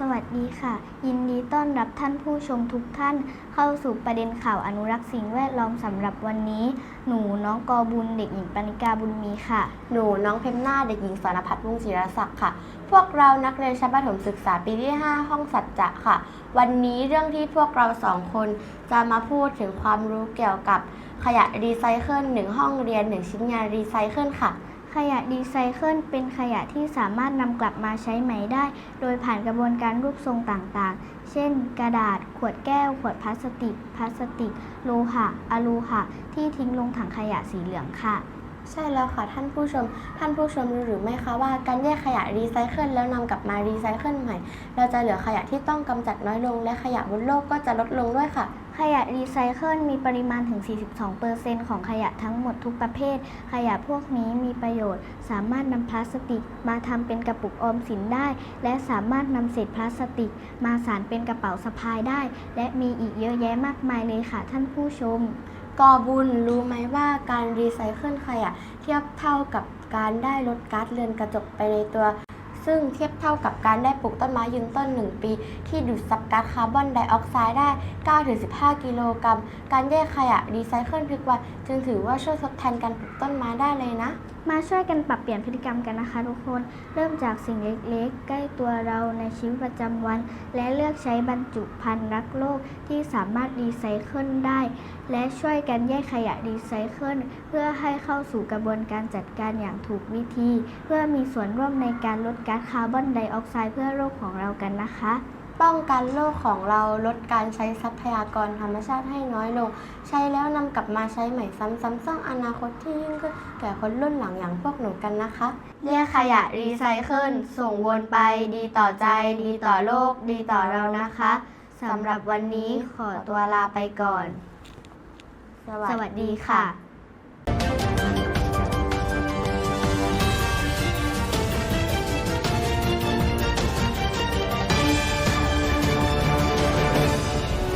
สวัสดีค่ะ ยินดีต้อนรับท่านผู้ชมทุกท่านเข้าสู่ประเด็นข่าวอนุรักษ์สิ่งแวดล้อมสำหรับวันนี้ หนูน้องกอบุญเด็กหญิงปณิกาบุญมีค่ะ หนูน้องเพมหน้าเด็กหญิงสรพัฒน์วงศ์ศิรศักดิ์ค่ะ พวกเรานักเรียนชั้นประถมศึกษาปีที่ 5 ห้องสัจจะค่ะ วันนี้เรื่องที่พวกเราสองคนจะมาพูดถึงความรู้เกี่ยวกับขยะรีไซเคิลหนึ่งห้องเรียนหนึ่งชิ้นงานรีไซเคิลค่ะ ขยะดีไซเคิลเป็นขยะที่สามารถนำกลับมาใช้ใหม่ได้ โดยผ่านกระบวนการรูปทรงต่างๆ เช่น กระดาษ ขวดแก้ว ขวดพลาสติก พลาสติก โลหะอะลูหะ ที่ทิ้งลงถังขยะสีเหลืองค่ะใช่แล้วค่ะท่านผู้ชม ท่านผู้ชมรู้หรือไม่คะว่าการแยกขยะรีไซเคิลแล้วนำกลับมารีไซเคิลใหม่ เราจะเหลือขยะที่ต้องกำจัดน้อยลง และขยะบนโลกก็จะลดลงด้วยค่ะ ขยะรีไซเคิลมีปริมาณถึง 42%ของขยะทั้งหมดทุกประเภท ขยะพวกนี้มีประโยชน์ สามารถนำพลาสติกมาทำเป็นกระปุกออมสินได้ และสามารถนำเศษพลาสติก มาสานเป็นกระเป๋าสะพายได้ และมีอีกเยอะแยะมากมายเลยค่ะท่านผู้ชมกอบุญรู้ไหมว่าการรีไซเคิลขยะเทียบเท่ากับการได้ลดก๊าซเรือนกระจกไปในตัว ซึ่งเทียบเท่ากับการได้ปลูกต้นไม้ยืนต้น 1 ปี ที่ดูดซับก๊าซคาร์บอนไดออกไซด์ได้ 9-15 กิโลกรัม การแยกขยะรีไซเคิลทุกวันจึงถือว่าช่วยทดแทนการปลูกต้นไม้ได้เลยนะ มาช่วยกันปรับเปลี่ยนพฤติกรรมกันนะคะทุกคน เริ่มจากสิ่งเล็กๆ ใกล้ตัวเราในชีวิตประจำวัน และเลือกใช้บรรจุภัณฑ์รักโลกที่สามารถรีไซเคิลได้ และช่วยกันแยกขยะรีไซเคิลเพื่อให้เข้าสู่กระบวนการจัดการอย่างถูกวิธี เพื่อมีส่วนร่วมในการลดก๊าซคาร์บอนไดออกไซด์เพื่อโลกของเรากันนะคะ ป้องกันโลกของเราลดการใช้ทรัพยากรธรรมชาติให้น้อยลง ใช้แล้วนำกลับมาใช้ใหม่ซ้ำๆสร้างอนาคตที่ยิ่งขึ้นแก่คนรุ่นหลังอย่างพวกหนูกันนะคะแยกขยะรีไซเคิลส่งวนไป ดีต่อใจ ดีต่อโลก ดีต่อเรานะคะสำหรับวันนี้ขอตัวลาไปก่อน สวัสดีค่ะ